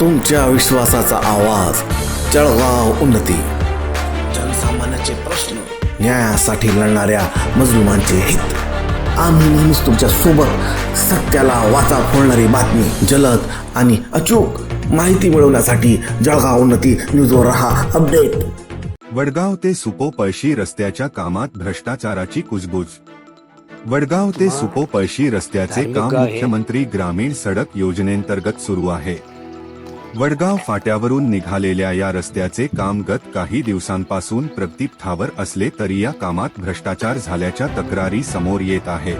तुमच्या विश्वासाचा आवाज. जळगाव उन्नती. जनसामान्याचे प्रश्न न्यायासाठी लढणाऱ्या मजलुमांचे हित. आम्ही नेहमीच तुमच्यासोबत सत्याला वाचा फोडणारी बातमी जलद आणि अचूक माहिती मिळवण्यासाठी जळगाव उन्नती न्यूजवर रहा अपडेट. वडगाव ते सुपो पळशी रस्त्याच्या कामात भ्रष्टाचाराची कुजबूज. वडगाव ते सुपो पळशी रस्त्याचे काम मुख्यमंत्री ग्रामीण सडक योजनेंतर्गत सुरू आहे. वडगाव फाट्यावरून निघालेल्या या रस्त्याचे काम गत काही दिवसांपासून प्रगतीपथावर असले तरी या कामात भ्रष्टाचार झाल्याच्या तक्रारी समोर येत आहे.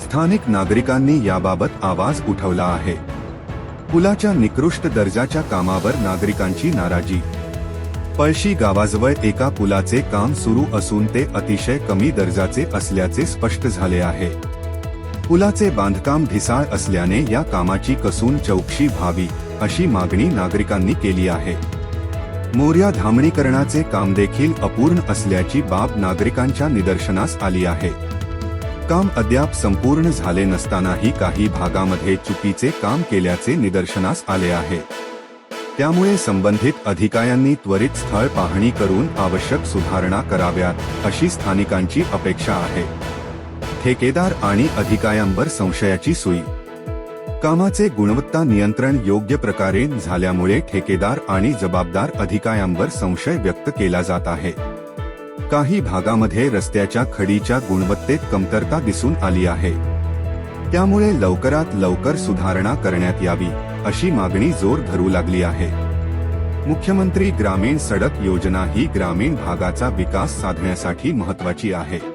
स्थानिक नागरिकांनी याबाबत आवाज उठवला आहे. पुलाच्या निकृष्ट दर्जाच्या कामावर नागरिकांची नाराजी. पळशी गावाजवळ एका पुलाचे काम सुरू असून ते अतिशय कमी दर्जाचे असल्याचे स्पष्ट झाले आहे. पुलाचे बांधकाम ढिसाळ असल्याने या कामाची कसून चौकशी व्हावी. अशी मागणी नागरिकांनी केली आहे. मोर्या धामणीकरणाचे काम देखील अपूर्ण असल्याची बाब नागरिकांच्या निदर्शनास आली आहे. काम अद्याप संपूर्ण झाले नसतानाही काही भागामध्ये चुकीचे काम केल्याचे निदर्शनास आले आहे. त्यामुळे संबंधित अधिकाऱ्यांनी त्वरित स्थळ पाहणी करून आवश्यक सुधारणा कराव्यात अशी स्थानिकांची अपेक्षा आहे. ठेकेदार आणि अधिकाऱ्यांवर संशयाची सुई कामाचे गुणवत्ता नियंत्रण योग्य प्रकारे झाल्यामुळे ठेकेदार आणि जबाबदार अधिकाऱ्यांवर संशय व्यक्त केला जात आहे. काही भागामध्ये रस्त्याच्या खडीच्या गुणवत्तेत कमतरता दिसून आली आहे. त्यामुळे लवकरात लवकर सुधारणा करण्यात यावी अशी मागणी जोर धरू लागली आहे. मुख्यमंत्री ग्रामीण सडक योजना ही ग्रामीण भागाचा विकास साधण्यासाठी महत्वाची आहे.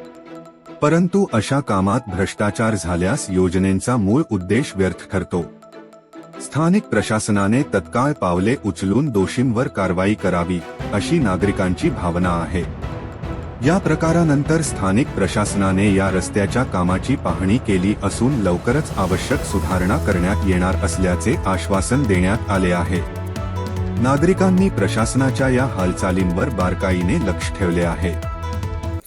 परंतु अशा कामात भ्रष्टाचार झाल्यास योजनेचा मूळ उद्देश व्यर्थ ठरतो. स्थानिक प्रशासनाने तत्काळ पावले उचलून दोषींवर कारवाई करावी अशी नागरिकांची भावना आहे. या प्रकारानंतर स्थानिक प्रशासनाने या रस्त्याच्या कामाची पाहणी केली असून लवकरच आवश्यक सुधारणा करण्यात येणार असल्याचे आश्वासन देण्यात आले आहे. नागरिकांनी प्रशासनाच्या या हालचालींवर बारकाईने लक्ष ठेवले आहे.